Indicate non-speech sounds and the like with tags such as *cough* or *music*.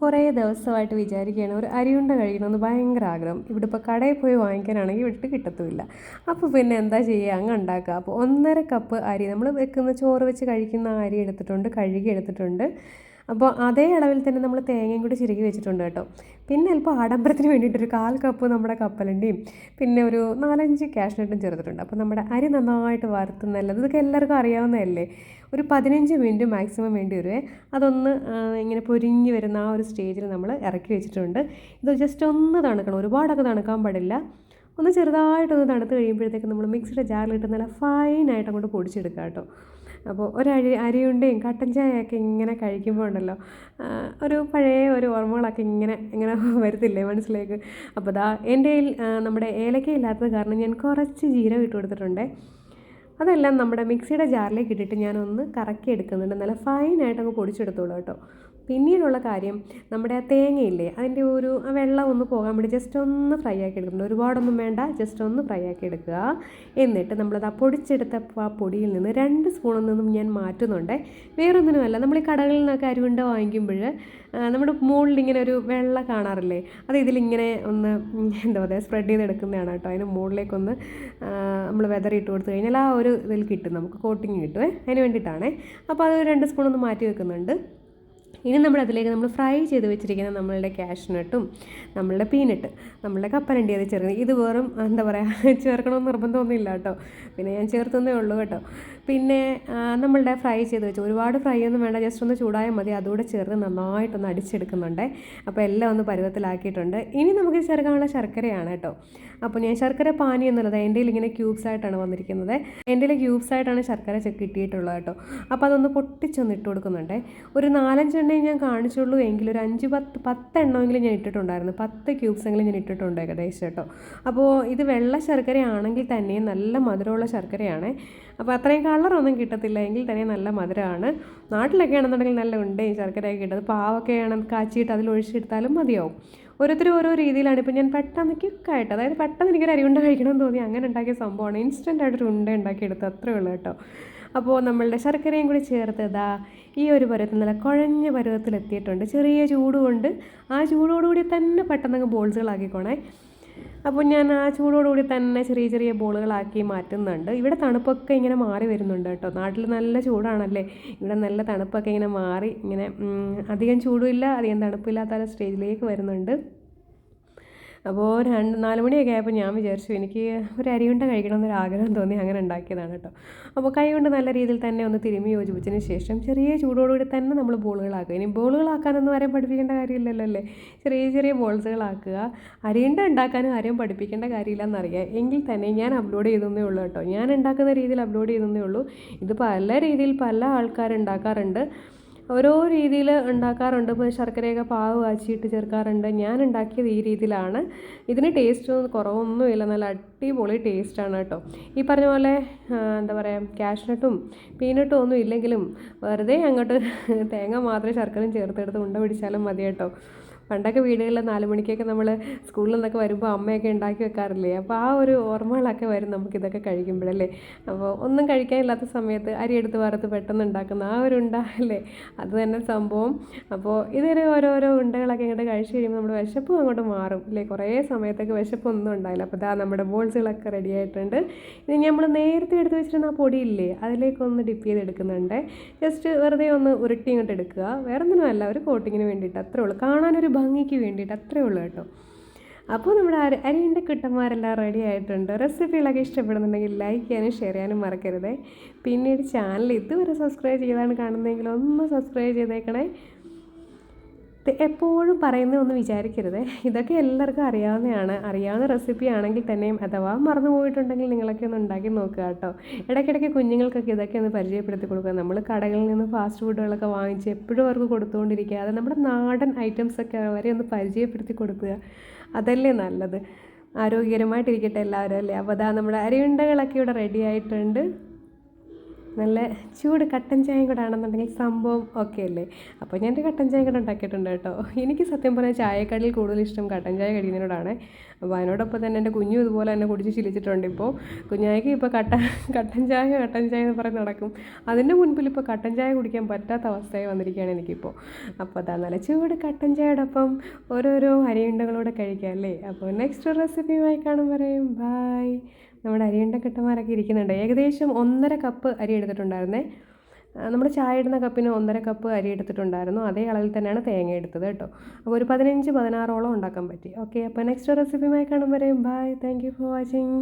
കുറേ ദിവസമായിട്ട് വിചാരിക്കുകയാണ്. ഒരു അരിയുണ്ട കഴിക്കണമെന്ന് ഭയങ്കര ആഗ്രഹം. ഇവിടെ ഇപ്പോൾ കടയിൽ പോയി വാങ്ങിക്കാനാണെങ്കിൽ വിട്ട് കിട്ടത്തുമില്ല. അപ്പോൾ പിന്നെ എന്താ ചെയ്യുക? അങ്ങ് ഉണ്ടാക്കുക. അപ്പോൾ ഒന്നര കപ്പ് അരി നമ്മൾ വെക്കുന്ന ചോറ് വെച്ച് കഴിക്കുന്ന അരി എടുത്തിട്ടുണ്ട് കഴുകി എടുത്തിട്ടുണ്ട്. അപ്പോൾ അതേ അളവിൽ തന്നെ നമ്മൾ തേങ്ങയും കൂടി ചിരുകി വെച്ചിട്ടുണ്ട് കേട്ടോ. പിന്നെ അല്പം ആഡംബരത്തിന് വേണ്ടിയിട്ടൊരു കാൽ കപ്പ് നമ്മുടെ കപ്പലണ്ടിയും പിന്നെ ഒരു നാലഞ്ച് കാഷ്നട്ടും ചേർത്തിട്ടുണ്ട്. അപ്പോൾ നമ്മുടെ അരി നന്നായിട്ട് വറുത്ത് നല്ലത് ഇതൊക്കെ എല്ലാവർക്കും അറിയാവുന്നതല്ലേ? ഒരു പതിനഞ്ച് മിനിറ്റ് മാക്സിമം വേണ്ടി വരുവേ. അതൊന്ന് ഇങ്ങനെ പൊരിഞ്ഞ് വരുന്ന ആ ഒരു സ്റ്റേജിൽ നമ്മൾ ഇറക്കി വെച്ചിട്ടുണ്ട്. ഇത് ജസ്റ്റ് ഒന്ന് തണുക്കണം. ഒരുപാടൊക്കെ തണുക്കാൻ പാടില്ല. ഒന്ന് ചെറുതായിട്ടൊന്ന് തണുത്ത് കഴിയുമ്പോഴത്തേക്ക് നമ്മൾ മിക്സിയുടെ ജാറിലിട്ട് നല്ല ഫൈനായിട്ട് അങ്ങോട്ട് പൊടിച്ചെടുക്കാം കേട്ടോ. അപ്പോൾ ഒരഴി അരിയുണ്ടയും കട്ടൻ ചായയൊക്കെ ഇങ്ങനെ കഴിക്കുമ്പോൾ ഉണ്ടല്ലോ ഒരു പഴയ ഒരു ഓർമ്മകളൊക്കെ ഇങ്ങനെ ഇങ്ങനെ *laughs* വരത്തില്ലേ മനസ്സിലേക്ക്? അപ്പോൾ ദാ എന്റെ നമ്മുടെ ഏലക്ക ഇല്ലാത്തത് കാരണം ഞാൻ കുറച്ച് ജീരകം ഇട്ട് കൊടുത്തിട്ടുണ്ട്. അതെല്ലാം നമ്മുടെ മിക്സിയുടെ ജാറിലേക്ക് ഇട്ടിട്ട് ഞാനൊന്ന് കറക്കി എടുക്കുന്നുണ്ട് നല്ല ഫൈനായിട്ട് അങ്ങ് പൊടിച്ചെടുത്തോളൂ കേട്ടോ. പിന്നീടുള്ള കാര്യം നമ്മുടെ ആ തേങ്ങയില്ലേ അതിന്റെ ഒരു വെള്ളം ഒന്ന് പോകാൻ വേണ്ടി ജസ്റ്റ് ഒന്ന് ഫ്രൈ ആക്കി എടുക്കുന്നുണ്ട് ഒരുപാടൊന്നും വേണ്ട ജസ്റ്റ് ഒന്ന് ഫ്രൈ ആക്കി എടുക്കുക. എന്നിട്ട് നമ്മളത് ആ പൊടിച്ചെടുത്ത ആ പൊടിയിൽ നിന്ന് രണ്ട് സ്പൂണിൽ നിന്നും ഞാൻ മാറ്റുന്നുണ്ട്. വേറൊന്നിനുമല്ല നമ്മൾ ഈ കടകളിൽ നിന്നൊക്കെ അരിവുണ്ട വാങ്ങിക്കുമ്പോൾ നമ്മുടെ മുകളിൽ ഇങ്ങനെ ഒരു വെള്ള കാണാറില്ലേ അത് ഇതിലിങ്ങനെ ഒന്ന് എന്താ പറയുക സ്പ്രെഡ് ചെയ്തെടുക്കുന്നതാണ് കേട്ടോ. അതിന് മുകളിലേക്കൊന്ന് നമ്മൾ വെതർ ഇട്ട് കൊടുത്തു കഴിഞ്ഞാൽ ആ ഒരു ഇതിൽ കിട്ടും നമുക്ക് കോട്ടിങ് കിട്ടുമേ അതിന് വേണ്ടിയിട്ടാണേ. അപ്പോൾ അത് രണ്ട് സ്പൂൺ ഒന്ന് മാറ്റി വെക്കുന്നുണ്ട്. ഇനി നമ്മൾ അതിലേക്ക് നമ്മൾ ഫ്രൈ ചെയ്ത് വെച്ചിരിക്കുന്ന നമ്മളുടെ കാഷ്നട്ടും നമ്മളുടെ പീനട്ട് നമ്മളുടെ കപ്പലണ്ടി അത് ചേർക്കുന്നത് ഇത് വെറും എന്താ പറയുക *laughs* ചേർക്കണമെന്ന് നിർബന്ധമൊന്നുമില്ല കേട്ടോ. പിന്നെ ഞാൻ ചേർത്തുന്നേ ഉള്ളൂ കേട്ടോ. പിന്നെ നമ്മളുടെ ഫ്രൈ ചെയ്ത് വെച്ചു ഒരുപാട് ഫ്രൈ ഒന്നും വേണ്ട ജസ്റ്റ് ഒന്ന് ചൂടായാൽ മതി. അതുകൂടെ ചെറു നന്നായിട്ടൊന്ന് അടിച്ചെടുക്കുന്നുണ്ട്. അപ്പോൾ എല്ലാം ഒന്ന് പരുവത്തിലാക്കിയിട്ടുണ്ട്. ഇനി നമുക്ക് ചേർക്കാനുള്ള ശർക്കരയാണ് കേട്ടോ. അപ്പോൾ ഞാൻ ശർക്കര പാനി എന്നുള്ളത് എന്റെ ഇങ്ങനെ ക്യൂബ്സ് ആയിട്ടാണ് വന്നിരിക്കുന്നത്. എന്റെ ക്യൂബ്സ് ആയിട്ടാണ് ശർക്കര കിട്ടിയിട്ടുള്ളത് കേട്ടോ. അപ്പോൾ അതൊന്ന് പൊട്ടിച്ചൊന്ന് ഇട്ട് കൊടുക്കുന്നുണ്ട്. ഒരു നാലഞ്ചെണ്ണേ ഞാൻ കാണിച്ചുള്ളൂ. എങ്കിൽ ഒരു അഞ്ച് പത്ത് പത്തെണ്ണമെങ്കിലും ഞാൻ ഇട്ടിട്ടുണ്ടായിരുന്നു. പത്ത് ക്യൂബ്സ് എങ്കിലും ഞാൻ ഇട്ടിട്ടുണ്ട് ഏകദേശം കേട്ടോ. അപ്പോൾ ഇത് വെള്ള ശർക്കരയാണെങ്കിൽ തന്നെ നല്ല മധുരമുള്ള ശർക്കരയാണ്. അപ്പോൾ അത്രയും കളറൊന്നും കിട്ടത്തില്ല. എങ്കിൽ തന്നെ നല്ല മധുരമാണ്. നാട്ടിലൊക്കെ ആണെന്നുണ്ടെങ്കിൽ നല്ല ഉണ്ടയും ശർക്കരയൊക്കെ ഇട്ടത് ആണെന്ന് കാച്ചിയിട്ട് അതിൽ ഒഴിച്ചെടുത്താലും മതിയാവും. ഓരോരുത്തരും ഓരോ രീതിയിലാണ്. ഇപ്പോൾ ഞാൻ പെട്ടെന്ന് ക്യുക്കായിട്ട് അതായത് പെട്ടെന്ന് എനിക്കൊരു അരിയുണ്ട കഴിക്കണമെന്ന് തോന്നി അങ്ങനെ ഉണ്ടാക്കിയ സംഭവമാണ്. ഇൻസ്റ്റന്റ് ആയിട്ടൊരു ഉണ്ട ഉണ്ടാക്കിയെടുത്ത് അത്രേ ഉള്ളൂ കേട്ടോ. അപ്പോൾ നമ്മളുടെ ശർക്കരയും കൂടി ചേർത്ത് ഇതാ ഈ ഒരു പരുവത്തിൽ നല്ല കുഴഞ്ഞ പരുവത്തിലെത്തിയിട്ടുണ്ട്. ചെറിയ ചൂടുകൊണ്ട് ആ ചൂടോടുകൂടി തന്നെ പെട്ടെന്ന് ബോൾസുകളാക്കിക്കോണേ അപ്പോൾ ഞാൻ ആ ചൂടോടുകൂടി തന്നെ ചെറിയ ചെറിയ ബോളുകളാക്കി മാറ്റുന്നുണ്ട്. ഇവിടെ തണുപ്പൊക്കെ ഇങ്ങനെ മാറി വരുന്നുണ്ട് കേട്ടോ. നാട്ടിൽ നല്ല ചൂടാണല്ലേ? ഇവിടെ നല്ല തണുപ്പൊക്കെ ഇങ്ങനെ മാറി ഇങ്ങനെ അധികം ചൂടുമില്ല അധികം തണുപ്പില്ലാത്ത സ്റ്റേജിലേക്ക് വരുന്നുണ്ട്. അപ്പോൾ രണ്ട് നാല് മണിയൊക്കെ ആയപ്പോൾ ഞാൻ വിചാരിച്ചു എനിക്ക് ഒരു അരിയുണ്ട കഴിക്കണമെന്നൊരു ആഗ്രഹം തോന്നി അങ്ങനെ ഉണ്ടാക്കിയതാണ് കേട്ടോ. അപ്പോൾ കൈ കൊണ്ട് നല്ല രീതിയിൽ തന്നെ ഒന്ന് തിരുമ്മി യോജിപ്പിച്ചതിന് ശേഷം ചെറിയ ചൂടോടുകൂടി തന്നെ നമ്മൾ ബോളുകളാക്കുക. ഇനി ബോളുകളാക്കാനൊന്നും ആരെയും പഠിപ്പിക്കേണ്ട കാര്യമില്ലല്ലോ അല്ലേ? ചെറിയ ചെറിയ ബോൾസുകളാക്കുക. അരിയുണ്ട ഉണ്ടാക്കാനും ആരെയും പഠിപ്പിക്കേണ്ട കാര്യമില്ലെന്നറിയാം. എങ്കിൽ തന്നെ ഞാൻ അപ്ലോഡ് ചെയ്തേ ഉള്ളൂ കേട്ടോ. ഞാൻ ഉണ്ടാക്കുന്ന രീതിയിൽ അപ്ലോഡ് ചെയ്തേ ഉള്ളൂ. ഇത് പല രീതിയിൽ പല ആൾക്കാർ ഉണ്ടാക്കാറുണ്ട് ഓരോ രീതിയിൽ ഉണ്ടാക്കാറുണ്ട്. ഇപ്പോൾ ശർക്കരയൊക്കെ പാവ് കാച്ചിയിട്ട് ചേർക്കാറുണ്ട്. ഞാൻ ഉണ്ടാക്കിയത് ഈ രീതിയിലാണ്. ഇതിന് ടേസ്റ്റ് കുറവൊന്നുമില്ല. നല്ല അടിപൊളി ടേസ്റ്റാണ് കേട്ടോ. ഈ പറഞ്ഞ പോലെ എന്താ പറയുക ക്യാഷ്നട്ടും പീനട്ടും ഒന്നും ഇല്ലെങ്കിലും വെറുതെ അങ്ങോട്ട് തേങ്ങ മാത്രമേ ശർക്കരയും ചേർത്തെടുത്ത് ഉണ്ട പിടിച്ചാലും മതി കേട്ടോ. പണ്ടൊക്കെ വീടുകളിൽ നാല് മണിക്കൊക്കെ നമ്മൾ സ്കൂളിൽ നിന്നൊക്കെ വരുമ്പോൾ അമ്മയൊക്കെ ഉണ്ടാക്കി വെക്കാറില്ലേ? അപ്പോൾ ആ ഒരു ഓർമ്മകളൊക്കെ വരും നമുക്കിതൊക്കെ കഴിക്കുമ്പോഴല്ലേ? അപ്പോൾ ഒന്നും കഴിക്കാനില്ലാത്ത സമയത്ത് അരി എടുത്ത് വറുത്ത് പെട്ടെന്ന് ഉണ്ടാക്കുന്ന ആ ഒരു ഉണ്ട അല്ലേ അത് തന്നെ സംഭവം. അപ്പോൾ ഇതൊരു ഓരോരോ ഉണ്ടകളൊക്കെ ഇങ്ങോട്ട് കഴിച്ച് കഴിയുമ്പോൾ നമ്മുടെ വിശപ്പും അങ്ങോട്ട് മാറും അല്ലേ? കുറേ സമയത്തൊക്കെ വിശപ്പൊന്നും ഉണ്ടായില്ല അപ്പോൾ ഇതാ നമ്മുടെ ബോൾസുകളൊക്കെ റെഡി ആയിട്ടുണ്ട്. ഇനി നമ്മൾ നേരത്തെ എടുത്ത് വെച്ചിരുന്ന ആ പൊടിയില്ലേ അതിലേക്കൊന്ന് ഡിപ്പ് ചെയ്തെടുക്കുന്നുണ്ട്. ജസ്റ്റ് വെറുതെ ഒന്ന് ഉരുട്ടി ഇങ്ങോട്ട് എടുക്കുക. വേറെ ഒന്നുമല്ല ഒരു കോട്ടിങ്ങിന് വേണ്ടിയിട്ട് അത്രേ ഉള്ളൂ. കാണാനൊരു ഭംഗിക്ക് വേണ്ടിയിട്ട് അത്രേ ഉള്ളൂ കേട്ടോ. അപ്പോൾ നമ്മുടെ അരി അരിന്റെ കിട്ടന്മാരെല്ലാം റെഡി ആയിട്ടുണ്ട്. റെസിപ്പികളൊക്കെ ഇഷ്ടപ്പെടുന്നുണ്ടെങ്കിൽ ലൈക്ക് ചെയ്യാനും ഷെയർ ചെയ്യാനും മറക്കരുതേ. പിന്നീട് ചാനൽ ഇതുവരെ സബ്സ്ക്രൈബ് ചെയ്താണ് കാണുന്നതെങ്കിൽ ഒന്ന് സബ്സ്ക്രൈബ് ചെയ്തേക്കണേ. എപ്പോഴും പറയുന്നതൊന്നും വിചാരിക്കരുത്. ഇതൊക്കെ എല്ലാവർക്കും അറിയാവുന്നതാണ്. അറിയാവുന്ന റെസിപ്പി ആണെങ്കിൽ തന്നെയും അഥവാ മറന്നു പോയിട്ടുണ്ടെങ്കിൽ നിങ്ങളൊക്കെ ഒന്ന് ഉണ്ടാക്കി നോക്കുക കേട്ടോ. ഇടയ്ക്കിടയ്ക്ക് കുഞ്ഞുങ്ങൾക്കൊക്കെ ഇതൊക്കെ ഒന്ന് പരിചയപ്പെടുത്തി കൊടുക്കുക. നമ്മൾ കടകളിൽ നിന്ന് ഫാസ്റ്റ് ഫുഡുകളൊക്കെ വാങ്ങിച്ച് എപ്പോഴും അവർക്ക് കൊടുത്തുകൊണ്ടിരിക്കുക. അത് നമ്മുടെ നാടൻ ഐറ്റംസൊക്കെ അവരെ ഒന്ന് പരിചയപ്പെടുത്തി കൊടുക്കുക. അതല്ലേ നല്ലത്. ആരോഗ്യകരമായിട്ടിരിക്കട്ടെ എല്ലാവരും അല്ലേ? അപ്പോൾ അതാ നമ്മുടെ അരിയുണ്ടകളൊക്കെ ഇവിടെ റെഡി ആയിട്ടുണ്ട്. നല്ല ചൂട് കട്ടൻ ചായയും കൂടെ ആണെന്നുണ്ടെങ്കിൽ സംഭവം ഓക്കെ അല്ലേ? അപ്പോൾ ഞാൻ എന്റെ കട്ടൻ ചായ കൂടെ ഉണ്ടാക്കിയിട്ടുണ്ട് കേട്ടോ. എനിക്ക് സത്യം പറഞ്ഞാൽ ചായക്കടയിൽ കൂടുതൽ ഇഷ്ടം കട്ടൻ ചായ കഴിക്കുന്നതിനോടാണ് അപ്പോൾ അതിനോടൊപ്പം തന്നെ എന്റെ കുഞ്ഞും ഇതുപോലെ തന്നെ കുടിച്ച് ശീലിച്ചിട്ടുണ്ട് ഇപ്പോൾ കുഞ്ഞായിക്ക് ഇപ്പോൾ കട്ട കട്ടൻ ചായ കട്ടൻ ചായ എന്ന് പറഞ്ഞ് നടക്കും. അതിന്റെ മുൻപിൽ ഇപ്പോൾ കട്ടൻ ചായ കുടിക്കാൻ പറ്റാത്ത അവസ്ഥയായി വന്നിരിക്കുകയാണ് എനിക്കിപ്പോൾ അപ്പോൾ അതാ നല്ല ചൂട് കട്ടൻ ചായയോടൊപ്പം ഓരോരോ അരിയുണ്ടകളൂടെ കഴിക്കാം അല്ലേ? അപ്പോൾ നെക്സ്റ്റ് റെസിപ്പിയുമായി കാണും പറയും ബായ് നമ്മുടെ അരിയണ്ട കെട്ടന്മാരൊക്കെ ഇരിക്കുന്നുണ്ട്. ഏകദേശം ഒന്നര കപ്പ് അരി എടുത്തിട്ടുണ്ടായിരുന്നേ. നമ്മുടെ ചായ ഇടുന്ന കപ്പിന് ഒന്നര കപ്പ് അരി എടുത്തിട്ടുണ്ടായിരുന്നു. അതേ അളവിൽ തന്നെയാണ് തേങ്ങ എടുത്തത് കേട്ടോ. അപ്പോൾ ഒരു പതിനഞ്ച് പതിനാറോളം ഉണ്ടാക്കാൻ പറ്റി. ഓക്കെ അപ്പോൾ നെക്സ്റ്റ് റെസിപ്പിയുമായി കാണും വരെയും ബൈ താങ്ക് ഫോർ വാച്ചിങ്